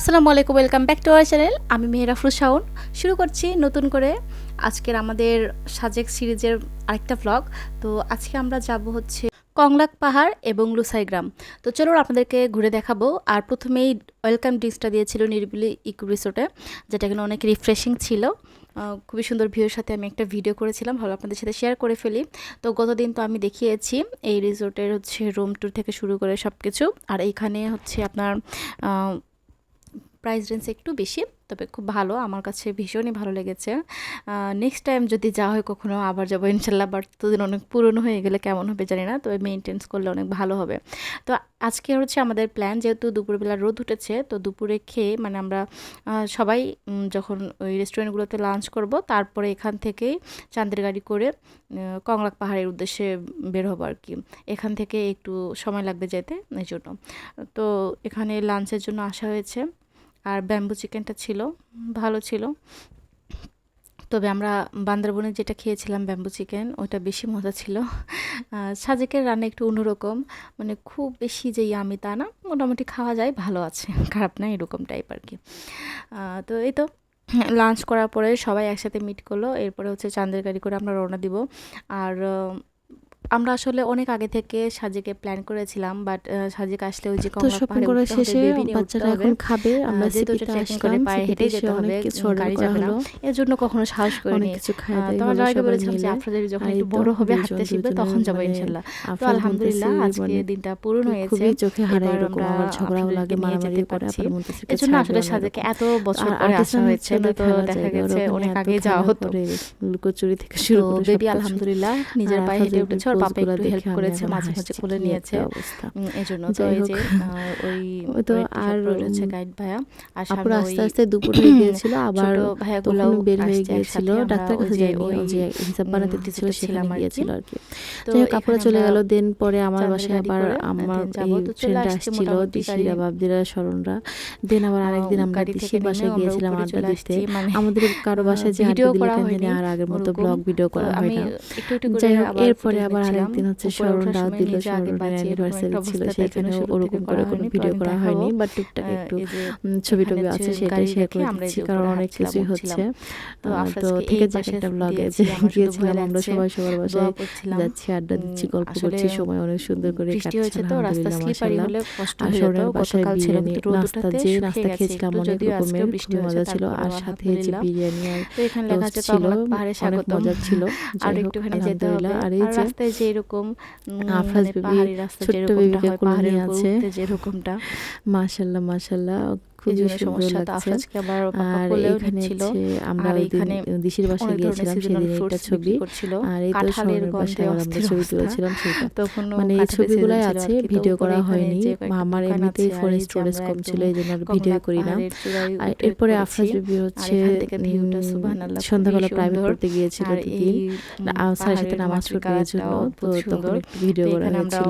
আসসালামু আলাইকুম, welcome back to our channel. আমি মেহরাফরুজ শাওন শুরু করছি নতুন করে আজকের আমাদের সাজেক সিরিজের আরেকটা ব্লগ তো আজকে আমরা যাব হচ্ছে কংলাক পাহাড় এবং লুসাই গ্রাম। তো চলুন আপনাদেরকে ঘুরে দেখাবো। আর প্রথমেই ওয়েলকাম ড্রিঙ্কসটা দিয়েছিল নিরিবিলি ইকো রিসোর্টে, যেটা কিনা অনেক রিফ্রেশিং ছিল। খুবই সুন্দর ভিউর সাথে আমি একটা ভিডিও করেছিলাম, ভালো আপনাদের সাথে শেয়ার করে ফেলি। তো গতদিন তো আমি দেখিয়েছি এই রিসোর্টের হচ্ছে রুম ট্যুর থেকে শুরু করে সব কিছু আর এইখানে হচ্ছে আপনার প্রাইস রেঞ্জ একটু বেশি, তবে খুব ভালো। আমার কাছে ভীষণই ভালো লেগেছে। নেক্সট টাইম যদি যাওয়া হয় কখনো আবার যাব, ইনশাল্লাহ বাট দুদিন অনেক পুরনো হয়ে গেলে কেমন হবে জানি না, তবে মেনটেন্স করলে অনেক ভালো হবে। তো আজকে হচ্ছে আমাদের প্ল্যান যেহেতু দুপুরবেলা রোদ উঠেছে, তো দুপুরে খেয়ে মানে আমরা সবাই যখন ওই রেস্টুরেন্টগুলোতে লাঞ্চ করব, তারপরে এখান থেকেই চাঁদের গাড়ি করে কংলাক পাহাড়ের উদ্দেশ্যে বের হব আর কি। এখান থেকে একটু সময় লাগবে যেতে এই জন্য তো এখানে লাঞ্চের জন্য আসা হয়েছে। আর ব্যাম্বু চিকেনটা ছিল, ভালো ছিল। তবে আমরা বান্দরবনে যেটা খেয়েছিলাম ব্যাম্বু চিকেন ওটা বেশি মজা ছিল। সাজেকের রান্না একটু অন্যরকম মানে খুব বেশি যে ইয়ামি তা না, মোটামুটি খাওয়া যায়, ভালো আছে, খারাপ না, এরকম টাইপ আর কি তো এই তো লাঞ্চ করার পরে সবাই একসাথে মিট করল, এরপরে হচ্ছে চাঁদের গাড়ি করে আমরা রওনা দিব। আর আমরা আসলে অনেক আগে থেকে সাজেকে প্ল্যান করেছিলাম বাট সাজেক আসলে ওই যে কমলা পাহাড়ে করা শেষে বাচ্চারা এখন খাবে আমরা সিপিতে এটা করে পায়ে সিপিতে যেতে হবে, কিছু গাড়ি যাবে না। এর জন্য কখনো সাহস করিনি। কিছু খাই তোমার আগে বলেছিলাম যে আফ্রাদের যখন একটু বড় হবে হাঁটতে শিখবে তখন যাব মানে ইনশাল্লাহ। তো আলহামদুলিল্লাহ আজকে মানে দিনটা পূরণ হয়েছে। খুবই চোখে এবার এরকম আমার ঝগড়াও লাগে মারামারি করে পারছি। আবার বলতেছে এর জন্য আসলে সাজেকে এত বছর পরে আসা হয়েছে তো দেখা গেছে অনেক আগে যাওয়া হতো। লুকোচুরি থেকে শুরু করে বেবি আলহামদুলিল্লাহ নিজের পায়ে হেঁটে উঠেছে পাপা একটু হেল্প করেছে মাঝে মাঝে কোলে নিয়েছে। একটা অবস্থা। উম, এই জন্য তো এই যে ওই তো আর, রয়েছে গাইড ভাইয়া। আর সামনে আস্তে আস্তে দুপুর হয়ে গিয়েছিল আবার ভাইয়াগুলো বের হয়ে গিয়েছিল ডাক্তার কাছে ওই যে হিসাব বানাতে ভিজিটে সেখানে। গিয়েছিল আর কি। তো চলে গেল দেন পরে আমার বাসায় আবার আমার এই আসছিল দিশিরা বাবদিরা স্মরণরা। দেন আবার আরেকদিন আমরা দিশির বাসায় গিয়েছিলাম আড্ডা দিতে। মানে আমাদের কারও বাসায় যে ভিডিও আড্ডা দিলে আর আগের মতো ব্লগ ভিডিও করা হয় না। যাই হোক এরপরে আবার। আরেকদিন হচ্ছে উপরে ওঠার স্মরণ দাওয়াত সময় দিল স্মরণের অ্যানিভার্সারি ছিল সেখানে ওরকম করে কোনো ভিডিও করা হয়নি বাট টুকটাক একটু ছবি টবি আছে সেটাই শেয়ার করে দিচ্ছি কারণ অনেক কিছুই হচ্ছে। তো থেকে যাক একটা ব্লগে যে গিয়েছিলাম আমরা সবাই সবার বাসায় যাচ্ছি আড্ডা দিচ্ছি গল্প করছি সময় অনেক সুন্দর করে কাটছে তো রাস্তা স্লিপারি হলে কষ্ট আর যেত বাসায় বিরিয়ানি নাস্তা যে নাস্তা খেয়েছিলাম অনেক রকমের বৃষ্টি খুবই মজা ছিল আর সাথে যে বিরিয়ানি আর ছিল অনেক মজা ছিল আর একটুখানি যেতে হবে আর এই যে রাস্তায় যে এরকম উম, আফরাজ মানে পাহাড়ি রাস্তা যেরকম পাহাড়ের আছে। যেরকমটা মাশাল্লাহ মাশাল্লাহ খুবই সুন্দর লাগছে। আর এখানে আমরা দিন এখানে দিশির বাসায় গিয়েছিলাম সেদিন একটা ছবি। আর এই তো কাঁঠালের বাসায় আমরা ছবি তুলেছিলাম সেটা। মানে এই ছবিগুলাই আছে ভিডিও করা হয়নি। আমার এমনিতেই ফোনের স্টোরেজ কম ছিল এই জন্য ভিডিও করি না। আর এরপরে আফরাজ বেবি হচ্ছে সন্ধ্যাবেলা প্রাইভেট। পড়তে গিয়েছিল দিদি এই সাথে নামাজ পড়তে গিয়েছিল তো তখন একটু ভিডিও করা হয়েছিল।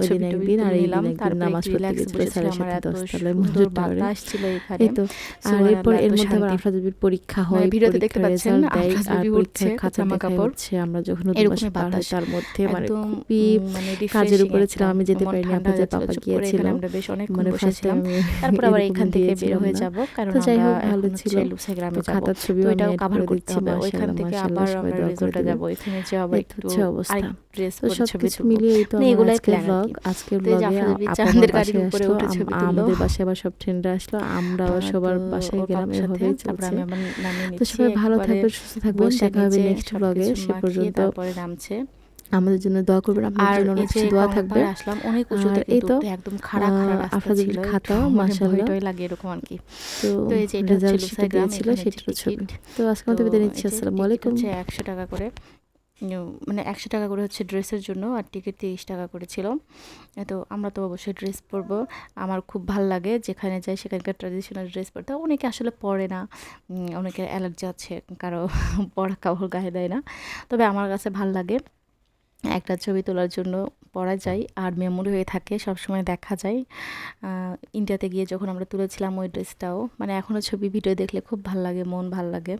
ওই দিন একদিন আর এই দিন একদিন নামাজ পড়তে গিয়েছিল স্যারের সাথে দশতলায় মঞ্জুর টাওয়ারে ছিল এখানে এই তো আর এরপর এর মধ্যে আবার আফরাজ বেবির পরীক্ষা হয় মানে ভিডিওতে দেখতে পাচ্ছেন আফরাজ বেবি উঠছে, খাতা কাপড়। আমরা যখন হয় বাতাস। তার মধ্যে মানে খুবই মানে কাজের উপরে ছিলাম, আমি যেতে পারিনি, ঠান্ডা আপনাদের হয়ে যাচ্ছিল, পাপা চুপ করে গিয়েছিল। এখানে আমরা বেশ অনেকক্ষণ মানে বসেছিলাম তারপর আবার এখান থেকে বের হয়ে যাব কারণ যাই হোক আমরা ভালো ছিল হচ্ছে গ্রামে যাব খাতার ছবি এটাও কভার করতে হবে ওইখান থেকে আবার আমরা রিসোর্টে যাব এখানে যে আবার একটু অবস্থা ড্রেস পরে ছবি তুলবো। তো মানে এগুলাই ব্লগ আজকের ব্লগে আফরাজ বেবি আপু চাঁদের আমার গাড়ির উপরে উঠে ছবি তুললো। আমাদের বাসায় আবার সব আসলো আমরা সবার বাসায় গেলাম তারপর চলছে। নামিয়ে তো সবাই ভালো থাকবেন সুস্থ থাকবেন দেখা হবে নেক্সট ব্লগে সে পর্যন্ত তারপরে নামছে। আমাদের জন্য দোয়া করবেন আপনার জন্য অনেক কিছু দোয়া থাকবে। আসলাম অনেক উঁচুতে আর এই তো, একদম খাড়া খাড়া রাস্তা ছিল। খাতা, মানে মাশাআল্লাহ। ভয় লাগে এরকম আর কি। তো এই যে এটা লুসাই সেটা টিকিট। তো আজকে মতো বিদায় নিচ্ছি আসসালামু আলাইকুম। হচ্ছে একশো টাকা করে। মানে একশো টাকা করে হচ্ছে ড্রেসের জন্য আর টিকিট তিরিশ টাকা করেছিল তো আমরা তো অবশ্যই ড্রেস পরবো। আমার খুব ভালো লাগে যেখানে যাই সেখানকার ট্র্যাডিশনাল ড্রেস পরতে। অনেকে আসলে পরে না। অনেকের অ্যালার্জি আছে, কারও পরা কাপড় গায়ে দেয় না। তবে আমার কাছে ভালো লাগে একটা ছবি তোলার জন্য পড়া যায় আর মেমোরি হয়ে থাকে সব সময় দেখা যায়। ইন্ডিয়াতে গিয়ে যখন আমরা তুলেছিলাম ওই ড্রেসটাও মানে এখনও ছবি ভিডিও দেখলে খুব ভালো লাগে, মন ভালো লাগে,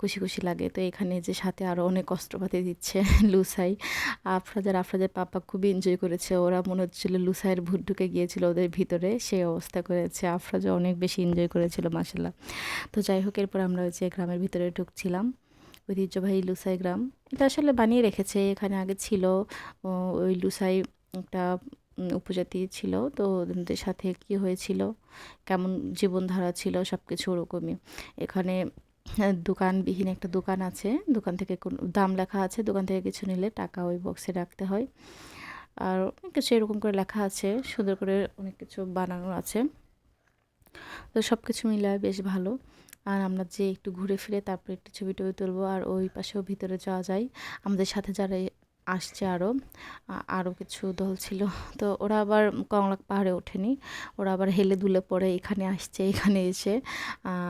খুশি খুশি লাগে। তো এখানে যে সাথে আরও অনেক কষ্টপাতি দিচ্ছে লুসাই। আফরাজার আফরাজার পাপা খুবই এনজয় করেছে। ওরা মনে হচ্ছিল লুসাইয়ের ভূত ঢুকে গিয়েছিল ওদের ভিতরে সেই অবস্থা করেছে। আফরাজা অনেক বেশি এনজয় করেছিল মাসাল্লাহ তো যাই হোক, এরপর আমরা ওই যে গ্রামের ভিতরে ঢুকছিলাম। ঐতিহ্যবাহী লুসাই গ্রাম। এটা আসলে বানিয়ে রেখেছে, এখানে আগে ছিল। ওই লুসাই একটা উপজাতি ছিল। তো ওদের সাথে কি হয়েছিল? কেমন জীবনধারা ছিল? সব কিছু ওরকমই। এখানে দোকানবিহীন একটা দোকান আছে। দোকান থেকে কোন দাম লেখা আছে। দোকান থেকে কিছু নিলে টাকা ওই বক্সে রাখতে হয়। আর অনেক কিছু এরকম করে লেখা আছে। সুন্দর করে অনেক কিছু বানানো আছে। তো সব কিছু মিলায় বেশ ভালো। আর আমরা যে একটু ঘুরে ফিরে তারপর একটু ছবি টবি তুলবো আর ওই পাশেও ভিতরে যাওয়া যায়। আমাদের সাথে যারা আসছে আরও আরও কিছু দল ছিল, তো ওরা আবার কংলাক পাহাড়ে ওঠেনি। ওরা আবার হেলে দুলে পরে এখানে আসছে, এখানে এসে।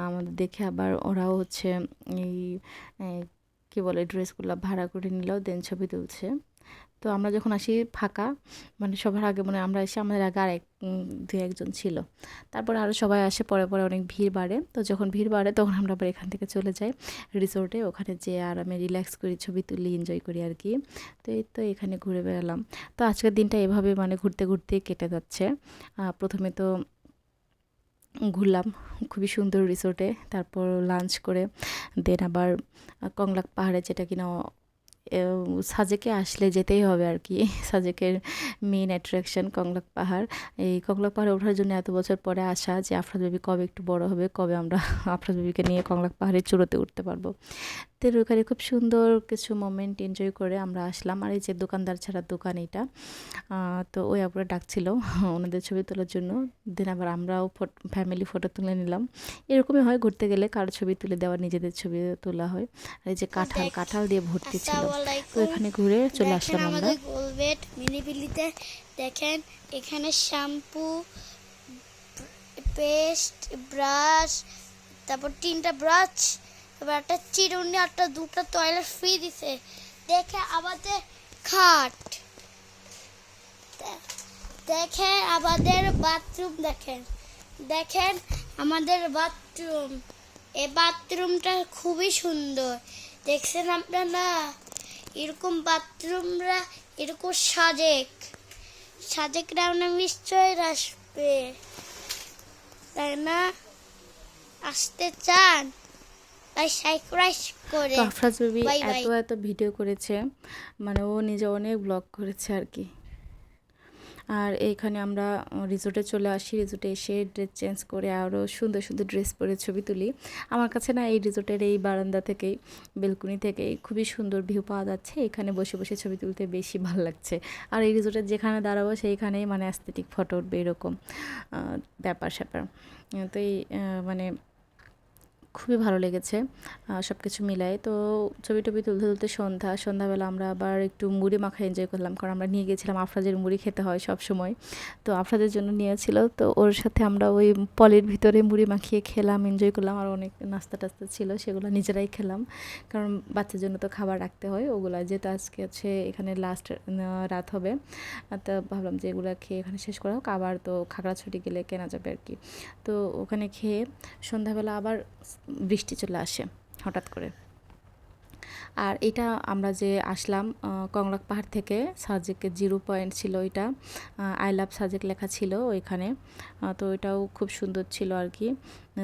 আমাদের দেখে আবার ওরাও হচ্ছে এই কী বলে ড্রেসগুলো ভাড়া করে নিল দেন ছবি তুলছে। তো আমরা যখন আসি ফাঁকা মানে সবার আগে মানে আমরা এসে আমাদের আগে আর এক দু একজন ছিল। তারপরে আরও সবাই আসে, পরে পরে অনেক ভিড় বাড়ে। তো যখন ভিড় বাড়ে তখন আমরা আবার এখান থেকে চলে যাই রিসোর্টে ওখানে যেয়ে আর আমি রিল্যাক্স করি, ছবি তুলি এনজয় করি আর কি। তো এই তো এখানে ঘুরে বেড়ালাম। তো আজকের দিনটা এভাবে মানে ঘুরতে ঘুরতে কেটে যাচ্ছে। প্রথমে তো ঘুরলাম খুবই সুন্দর রিসোর্টে তারপর লাঞ্চ করে দেন আবার কংলাক পাহাড়ে যেটা কিনা সাজেকে আসলে যেতেই হবে আর কি। সাজেকের মেন অ্যাট্রাকশন কংলাক পাহাড়। এই কংলাক পাহাড়ে ওঠার জন্য এত বছর পরে আসা যে আফরাজ বেবি কবে একটু বড় হবে, কবে আমরা আফরাজ বেবিকে নিয়ে কংলাক পাহাড়ের চূড়োতে উঠতে পারব। তো ওখানে খুব সুন্দর কিছু মোমেন্ট এনজয় করে আমরা আসলাম। আর এই যে দোকানদার ছাড়া দোকান এটা তো ওই আপুরা ডাকছিল ওনাদের ছবি তোলার জন্য। দেন আবার আমরাও ফ্যামিলি ফটো তুলে নিলাম। এরকমই হয় ঘুরতে গেলে কারও ছবি তুলে দেওয়া নিজেদের ছবি তোলা হয়। আর এই যে কাঁঠাল কাঁঠাল দিয়ে ভর্তি ছিল। তো এখানে ঘুরে চলে আসলাম আমরা। দেখেন এখানে শ্যাম্পু পেস্ট ব্রাশ তারপর তিনটা ব্রাশ তারপর একটা চিরুনি একটা দুটো টয়লেট ফ্রি দিছে। দেখে আমাদের খাট। দেখেন আমাদের বাথরুম দেখেন। দেখেন আমাদের বাথরুম এই বাথরুমটা খুবই সুন্দর। দেখছেন আপনারা? এরকম বাথরুমরা এরকম সাজেক। সাজেক রাউন্ডে নিশ্চয় আসবে। তাই না? আসতে চান? করে। আফরাজ বেবি. এত এত ভিডিও করেছে। মানে ও নিজে অনেক ব্লগ করেছে আর কি। আর এইখানে আমরা রিসোর্টে চলে আসি। রিসোর্টে এসে ড্রেস চেঞ্জ করে আরও সুন্দর সুন্দর ড্রেস পরে ছবি তুলি। আমার কাছে না এই রিসোর্টের এই বারান্দা থেকেই বেলকুনি থেকেই খুবই সুন্দর ভিউ পাওয়া যাচ্ছে। এখানে বসে বসে ছবি তুলতে বেশি ভালো লাগছে। আর এই রিসোর্টের যেখানে দাঁড়াবো সেইখানেই মানে অ্যাস্থেটিক ফটো উঠবে এরকম ব্যাপার স্যাপার তো এই মানে খুবই ভালো লেগেছে সব কিছু মিলাই তো ছবি টবি তুলতে তুলতে সন্ধ্যা, সন্ধ্যাবেলা আমরা আবার একটু মুড়ি মাখা এনজয় করলাম, কারণ আমরা নিয়ে গেছিলাম আফরাজের মুড়ি খেতে হয় সব সময় তো আফরাজের জন্য নিয়েছিল তো ওর সাথে আমরা ওই পলের ভিতরে মুড়ি মাখিয়ে খেলাম এনজয় করলাম, আর অনেক নাস্তা টাস্তা ছিল, সেগুলো নিজেরাই খেলাম। কারণ বাচ্চার জন্য তো খাবার রাখতে হয়, ওগুলো যেহেতু আজকে হচ্ছে এখানে লাস্ট রাত হবে। তো ভাবলাম যে এগুলো খেয়ে এখানে শেষ করা হোক, আবার তো খাগড়াছড়ি গেলে কেনা যাবে আর কি। তো ওখানে খেয়ে সন্ধ্যাবেলা আবার বৃষ্টি চলে আসে হঠাৎ করে। আর এটা আমরা যে আসলাম কংলাক পাহাড় থেকে সাজেকের জিরো পয়েন্ট ছিল ওইটা আই লাভ সাজেক লেখা ছিল ওইখানে। তো ওইটাও খুব সুন্দর ছিল আর কি।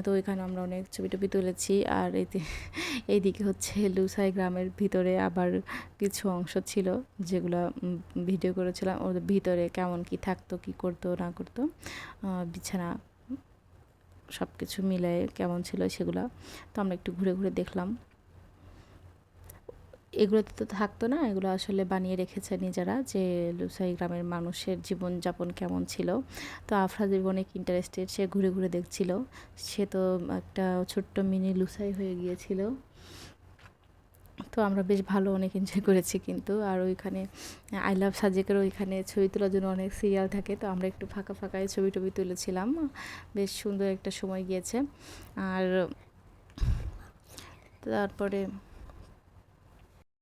তো ওইখানে আমরা অনেক ছবি টবি তুলেছি। আর এইদিকে হচ্ছে লুসাই গ্রামের ভিতরে আবার কিছু অংশ ছিল যেগুলো ভিডিও করেছিলাম। ওদের ভিতরে কেমন কি থাকতো, কি করতো, না করতো বিছানা সব কিছু মিলায়ে কেমন ছিল সেগুলো তো আমরা একটু ঘুরে ঘুরে দেখলাম। এগুলোতে তো থাকতো না, এগুলো আসলে বানিয়ে রেখেছে নিজেরা যে লুসাই গ্রামের মানুষের জীবনযাপন কেমন ছিল। তো আফরাজ অনেক ইন্টারেস্টেড সে ঘুরে ঘুরে দেখছিল। সে তো একটা ছোট্ট মিনি লুসাই হয়ে গিয়েছিল। তো আমরা বেশ ভালো অনেক এনজয় করেছি কিন্তু। আর ওইখানে আই লাভ সাজেকের ওইখানে ছবি তোলার জন্য অনেক সিরিয়াল থাকে, তো আমরা একটু ফাঁকা ফাঁকায় ছবি টবি তুলেছিলাম। বেশ সুন্দর একটা সময় গিয়েছে। আর তারপরে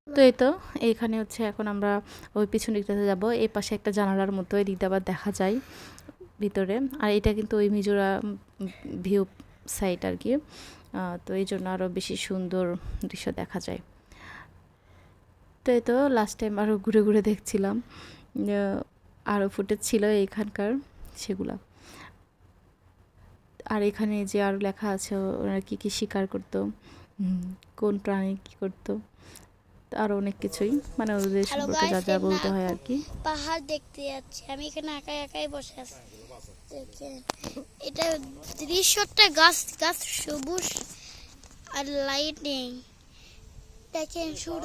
তো এই তো এইখানে হচ্ছে এখন আমরা ওই পিছন দিকটাতে যাব। এই পাশে একটা জানালার মতো এই দিকটা আবার দেখা যায় ভিতরে। আর এটা কিন্তু ওই মিজোরা ভিউ সাইট আর কি। তো এই জন্য আরও বেশি সুন্দর দৃশ্য দেখা যায়। তো এই তো লাস্ট টাইম আরও ঘুরে ঘুরে দেখছিলাম আরও ফুটেজ ছিল এইখানকার সেগুলা। আর এখানে যে আরও লেখা আছে ওরা কী কী শিকার করতো কোন প্রাণী কী করতো আরও অনেক কিছুই। মানে ওদের সম্পর্কে যা যা বলতে হয় আর কি পাহাড় দেখতে যাচ্ছি। আমি এখানে একাই একাই বসে আছি। এটা দৃশ্যটা গাছ গাছ সবুজ আর লাইটিং দেখেন সূর্য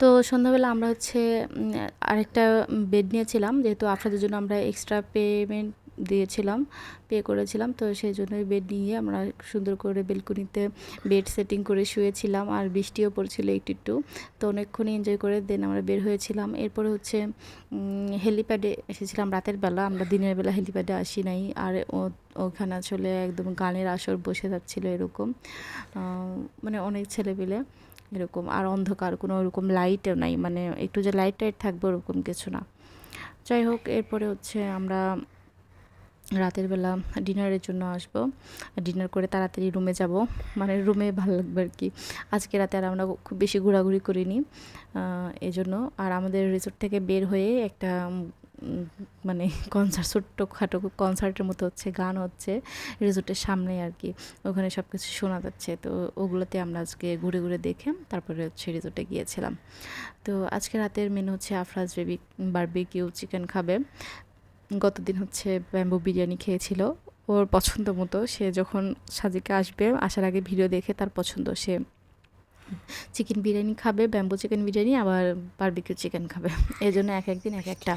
তো সন্ধ্যাবেলা আমরা হচ্ছে আরেকটা বেড নিয়েছিলাম যেহেতু আপনাদের জন্য আমরা এক্সট্রা পেমেন্ট দিয়েছিলাম, পে করেছিলাম। তো সেই জন্য বেড নিয়ে আমরা সুন্দর করে বেলকুনিতে বেড সেটিং করে শুয়েছিলাম আর বৃষ্টিও পড়ছিল একটু একটু তো অনেকক্ষণ এনজয় করে দেন আমরা বের হয়েছিলাম। এরপরে হচ্ছে হেলিপ্যাডে এসেছিলাম রাতের বেলা। আমরা দিনের বেলা হেলিপ্যাডে আসি নাই আর ওখানে আসলে একদম গানের আসর বসে যাচ্ছিল এরকম। মানে অনেক ছেলেপিলে এরকম আর অন্ধকার, কোনো ওরকম লাইটও নাই। মানে একটু যে লাইট টাইট থাকবে ওরকম কিছু না। যাই হোক, এরপরে হচ্ছে আমরা রাতের বেলা ডিনারের জন্য আসব। ডিনার করে তাড়াতাড়ি রুমে যাব। মানে রুমে ভালো লাগবে আর কি। আজকে রাতে আর আমরা খুব বেশি ঘোরাঘুরি করিনি। আহ, এই জন্য আর আমাদের রিসোর্ট থেকে বের হয়ে একটা মানে কনসার্ট ছোট্টখাটো কনসার্টের মতো হচ্ছে গান হচ্ছে রিসোর্টের সামনে আর কি। ওখানে সব কিছু শোনা যাচ্ছে। তো ওগুলোতে আমরা আজকে ঘুরে ঘুরে দেখে তারপরে হচ্ছে রিসোর্টে গিয়েছিলাম। তো আজকে রাতের মেনু হচ্ছে আফরাজ বেবি বারবিকিউ চিকেন খাবে। গতদিন হচ্ছে ব্যাম্বু বিরিয়ানি খেয়েছিল। ওর পছন্দ মতো। সে যখন সাজিকে আসবে আসার আগে ভিডিও দেখে তার পছন্দ। সে চিকেন বিরিয়ানি খাবে ব্যাম্বু চিকেন বিরিয়ানি আবার বারবিকিউ চিকেন খাবে। এই জন্য এক একদিন এক একটা।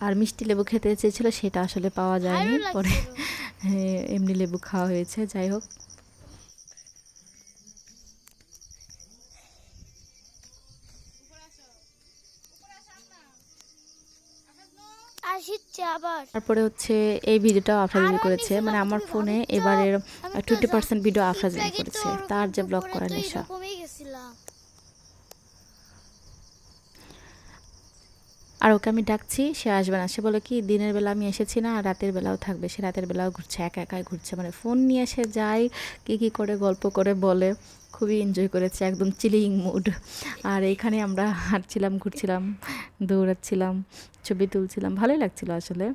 আর মিষ্টি লেবু খেতে চেয়েছিল সেটা আসলে পাওয়া যায়নি। পরে হ্যাঁ, এমনি লেবু খাওয়া হয়েছে। যাই হোক। তারপরে হচ্ছে এই ভিডিওটা আফরাজ আরও করেছে মানে আমার ফোনে এবারের টোয়েন্টি পার্সেন্ট ভিডিও আফরাজ একটু আগে তো করেছে তার যে ব্লগ করার নেশা এরকমই গেছিলাম আর ওকে আমি ডাকছি, সে আসবে না। সে বলে, কি, দিনের বেলা আমি এসেছি না আর রাতের বেলাও থাকবে। সে রাতের বেলাও ঘুরছে, একা একাই ঘুরছে। মানে ফোন নিয়ে সে যায়, কী কী করে গল্প করে বলে। খুবই এনজয় করেছে, একদম চিলিং মুড আর এইখানে আমরা হাঁটছিলাম, ঘুরছিলাম, দৌড়াচ্ছিলাম, ছবি তুলছিলাম। ভালোই লাগছিল আসলে।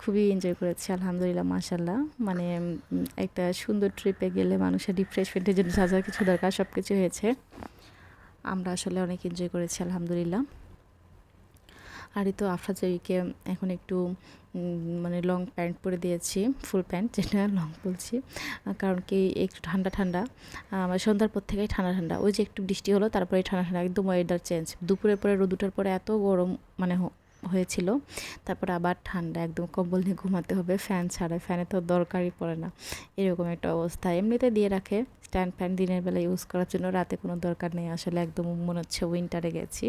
খুবই এনজয় করেছি, আলহামদুলিল্লাহ মাশাল্লাহ মানে একটা সুন্দর ট্রিপে গেলে মানুষের রিফ্রেশমেন্টের জন্য যা যা কিছু দরকার সব কিছু হয়েছে। আমরা আসলে অনেক এনজয় করেছি, আলহামদুলিল্লাহ। আর তো আফরাজকে এখন একটু মানে লং প্যান্ট পরে দিয়েছি ফুল প্যান্ট যেটা লং বলছি কারণ কি একটু ঠান্ডা ঠান্ডা মানে সন্ধ্যার পর থেকেই ঠান্ডা ঠান্ডা। ওই যে একটু বৃষ্টি হলো, তারপরে ঠান্ডা ঠান্ডা, একদম ওয়েদার চেঞ্জ দুপুরের পরে রোদুটার পরে এত গরম মানে হয়েছিল। তারপর আবার ঠান্ডা, একদম কম্বল নিয়ে ঘুমাতে হবে, ফ্যান ছাড়া ফ্যানে তো দরকারই পড়ে না। এরকম একটা অবস্থা। এমনিতে দিয়ে রাখে, স্ট্যান্ড ফ্যান দিনের বেলা ইউজ করার জন্য রাতে কোনো দরকার নেই। আসলে একদম মনে হচ্ছে উইন্টারে গেছি।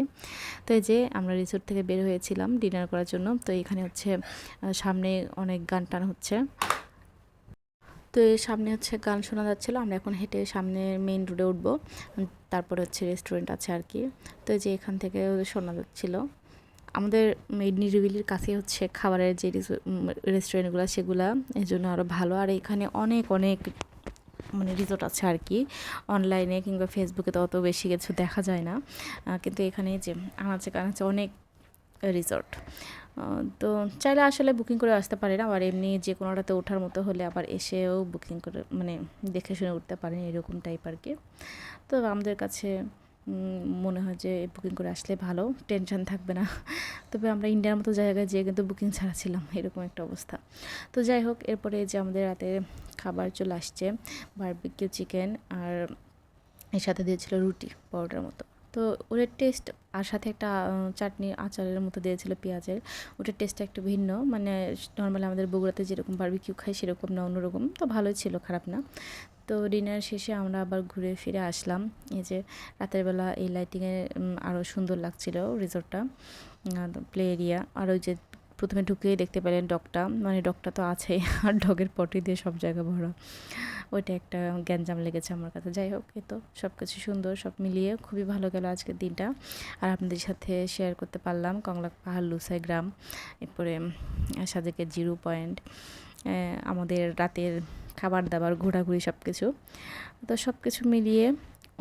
তো এই যে আমরা রিসোর্ট থেকে বের হয়েছিলাম ডিনার করার জন্য, তো এখানে হচ্ছে সামনে অনেক গান টান হচ্ছে। তো এর সামনে হচ্ছে গান শোনা যাচ্ছিল, আমরা এখন হেঁটে সামনে মেইন রোডে উঠবো। তারপরে হচ্ছে রেস্টুরেন্ট আছে আর কি। তো যে এখান থেকে শোনা যাচ্ছিল। আমাদের এই নিরিবিলির কাছে হচ্ছে খাবারের যে রেস্টুরেন্টগুলো সেগুলো। এই জন্য আরও ভালো। আর এখানে অনেক অনেক মানে রিসোর্ট আছে আর কি। অনলাইনে কিংবা ফেসবুকে তো অত বেশি কিছু দেখা যায় না। কিন্তু এখানে যে আনাচে কানাচে অনেক রিসোর্ট তো চাইলে আসলে বুকিং করে আসতে পারেন। আবার এমনি যে কোনোটাতে ওঠার মতো হলে আবার এসেও বুকিং করে মানে দেখে শুনে উঠতে পারেন, এরকম টাইপ আর কি। তো আমাদের কাছে মনে হয় যে বুকিং করে আসলে ভালো টেনশন থাকবে না। তবে আমরা ইন্ডিয়ার মতো জায়গায় যেয়ে কিন্তু বুকিং ছাড়া ছিলাম এরকম একটা অবস্থা। তো যাই হোক, এরপরে যে আমাদের রাতে খাবার চলে আসছে বারবিকিউ চিকেন আর এর সাথে দিয়েছিল রুটি পরোটার মতো। তো ওটার টেস্ট আর সাথে একটা চাটনি আচারের মতো দিয়েছিল পেঁয়াজের। ওটার টেস্টটা একটু ভিন্ন মানে নর্মালি আমাদের বগুড়াতে যেরকম বারবিকিউ খাই সেরকম না, অন্যরকম। তো ভালোই ছিল, খারাপ না। তো ডিনার শেষে আমরা আবার ঘুরে ফিরে আসলাম। এই যে রাতের বেলা এই লাইটিংয়ে আরও সুন্দর লাগছিল রিসোর্টটা প্লে এরিয়া আর ওই যে প্রথমে ঢুকেই দেখতে পেলেন ডগটা মানে ডগটা তো আছেই আর ডগের পটি দিয়ে সব জায়গা ভরা। ওইটা একটা গ্যাঞ্জাম লেগেছে আমার কাছে। যাই হোক, এই তো সব কিছু সুন্দর, সব মিলিয়ে খুবই ভালো গেল আজকের দিনটা। আর আপনাদের সাথে শেয়ার করতে পারলাম কংলাক পাহাড় লুসাই গ্রাম। এরপরে সাজেকের জিরো পয়েন্ট আমাদের রাতের খাবার দাবার, ঘোরাঘুরি সব কিছু তো সব কিছু মিলিয়ে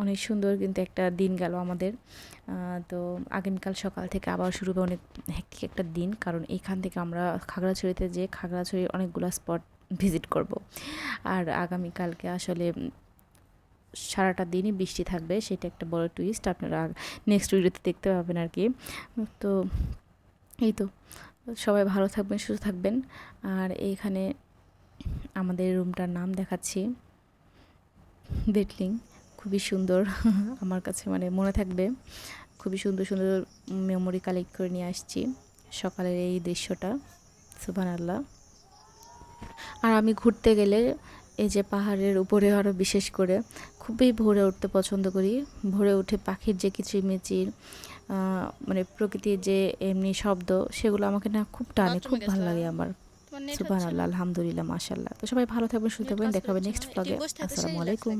অনেক সুন্দর কিন্তু একটা দিন গেল আমাদের। তো আগামীকাল সকাল থেকে আবার শুরু হবে অনেক হেক্টিক একটা দিন, কারণ এইখান থেকে আমরা খাগড়াছড়িতে যে খাগড়াছড়ির অনেকগুলো স্পট ভিজিট করব। আর আগামীকালকে আসলে সারাটা দিনই বৃষ্টি থাকবে, সেটা একটা বড় টুইস্ট আপনারা নেক্সট ভিডিওতে দেখতে পাবেন আর কি তো, এই তো, সবাই ভালো থাকবেন, সুস্থ থাকবেন। আর এইখানে আমাদের রুমটার নাম দেখাচ্ছি। বেটলিং খুবই সুন্দর। আমার কাছে মানে মনে থাকবে। খুবই সুন্দর সুন্দর মেমোরি কালেক্ট করে নিয়ে আসছি সকালের এই দৃশ্যটা। সুবান আল্লাহ আর আমি ঘুরতে গেলে এই যে পাহাড়ের উপরে আরও বিশেষ করে খুবই ভোরে উঠতে পছন্দ করি। ভোরে উঠে পাখির যে কিচিরমিচির মানে প্রকৃতির যে এমনি শব্দ সেগুলো আমাকে না খুব টানে খুব ভালো লাগে আমার। সুবাহ আল্লাহ আলহামদুলিল্লাহ মাসাল্লাহ তো সবাই ভালো থাকবেন সুস্থ থাকবেন দেখা হবে নেক্সট ব্লগে আসসালামু আলাইকুম।